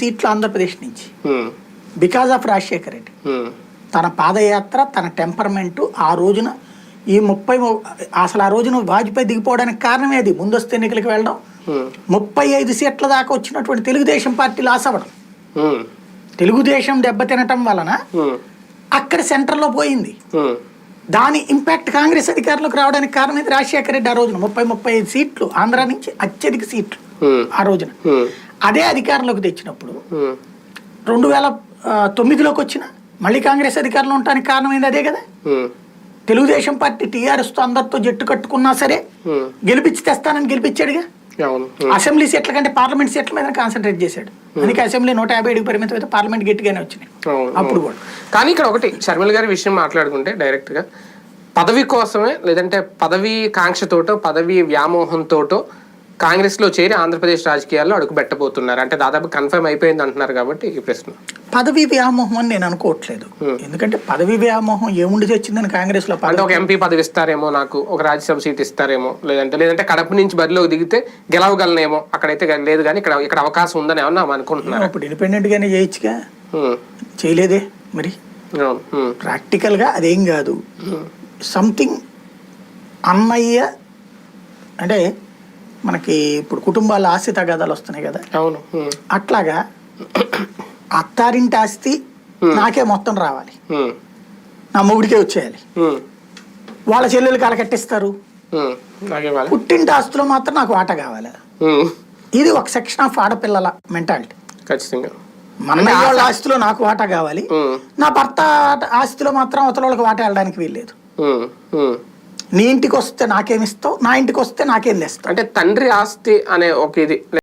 సీట్లు ఆంధ్రప్రదేశ్ నుంచి. Because of Rajasekhara Reddy. తన పాదయాత్ర తన టెంపర్మెంటు ఆ రోజున ఈ ముప్పై అసలు ఆ రోజున వాజ్పేయి దిగిపోవడానికి కారణమే అది ముందస్తు ఎన్నికలకు వెళ్ళడం. ముప్పై ఐదు సీట్ల దాకా వచ్చినటువంటి తెలుగుదేశం పార్టీ లాస్ అవ్వడం. తెలుగుదేశం దెబ్బతినటం వలన అక్కడ సెంటర్లో పోయింది. దాని ఇంపాక్ట్ కాంగ్రెస్ అధికారంలోకి రావడానికి కారణం ఇది రాజశేఖర రెడ్డి ఆ రోజున ముప్పై ముప్పై ఐదు సీట్లు ఆంధ్ర నుంచి అత్యధిక సీట్లు ఆ రోజున. అదే అధికారంలోకి తెచ్చినప్పుడు రెండు వేల తొమ్మిదిలోకి వచ్చిన మళ్ళీ కాంగ్రెస్ అధికారంలో ఉండడానికి కారణమైంది అదే కదా? తెలుగుదేశం పార్టీ టీఆర్ఎస్తో అందరితో జట్టు కట్టుకున్నా సరే గెలిపించి తెస్తానని గెలిపించాడుగా అసెంబ్లీ సీట్ల కంటే పార్లమెంట్ సీట్ల మీద కాన్సన్ట్రేట్ చేశాడు. అందుకే అసెంబ్లీ నూట యాభై ఏడుకి పరిమితం అయితే పార్లమెంట్ గట్టిగానే వచ్చినాయి. అప్పుడు కూడా. కానీ ఇక్కడ ఒకటి షర్మిల గారి విషయం మాట్లాడుకుంటే డైరెక్ట్గా పదవి కోసమే లేదంటే పదవి కాంక్షతోటో పదవి వ్యామోహంతోటో కాంగ్రెస్లో చేరి ఆంధ్రప్రదేశ్ రాజకీయాల్లో అడుగు పెట్టబోతున్నారు. అంటే దాదాపు కన్ఫర్మ్ అయిపోయింది అంటున్నారు కాబట్టి ఈ ప్రశ్న. పదవి వ్యామోహం అని నేను అనుకోవట్లేదు. ఎందుకంటే పదవి వ్యామోహం ఏముండి తెచ్చిందని కాంగ్రెస్లో అంటే ఒక ఎంపీ పదవి ఇస్తారేమో నాకు ఒక రాజ్యసభ సీట్ ఇస్తారేమో లేదంటే లేదంటే కడప నుంచి బరిలోకి దిగితే గెలవగలనేమో అక్కడైతే లేదు కానీ ఇక్కడ ఇక్కడ అవకాశం ఉందని ఏమన్నా అనుకుంటున్నారు? ఇప్పుడు ఇండిపెండెంట్ గానే చేయొచ్చుగా చేయలేదే మరి? ప్రాక్టికల్గా అదేం కాదు. సంథింగ్ అన్నయ్య అంటే మనకి ఇప్పుడు కుటుంబాల ఆస్తి తగాదాలు వస్తున్నాయి కదా. అవును. అట్లాగా అత్తారింటి ఆస్తి నాకే మొత్తం రావాలి. నా మొగుడికే వచ్చేయాలి. వాళ్ళ చెల్లెలు కాల కట్టిస్తారు. ఉమ్, నాకే ఇవ్వాలి పుట్టింటి ఆస్తిలో మాత్రం నాకు వాట కావాలి. ఇది ఒక సెక్షన్ ఆఫ్ ఆడపిల్లల మెంటాలిటీ. ఖచ్చితంగా. మన వాళ్ళ ఆస్తిలో నాకు వాటా కావాలి. నా భర్త ఆస్తిలో మాత్రం అవతల వాళ్ళకి వాటా వెళ్ళడానికి వీల్లేదు. నీ ఇంటికి వస్తే నాకేమిస్తావు నా ఇంటికి వస్తే నాకేం తెస్తావు? అంటే తండ్రి ఆస్తి అనే ఒక ఇది.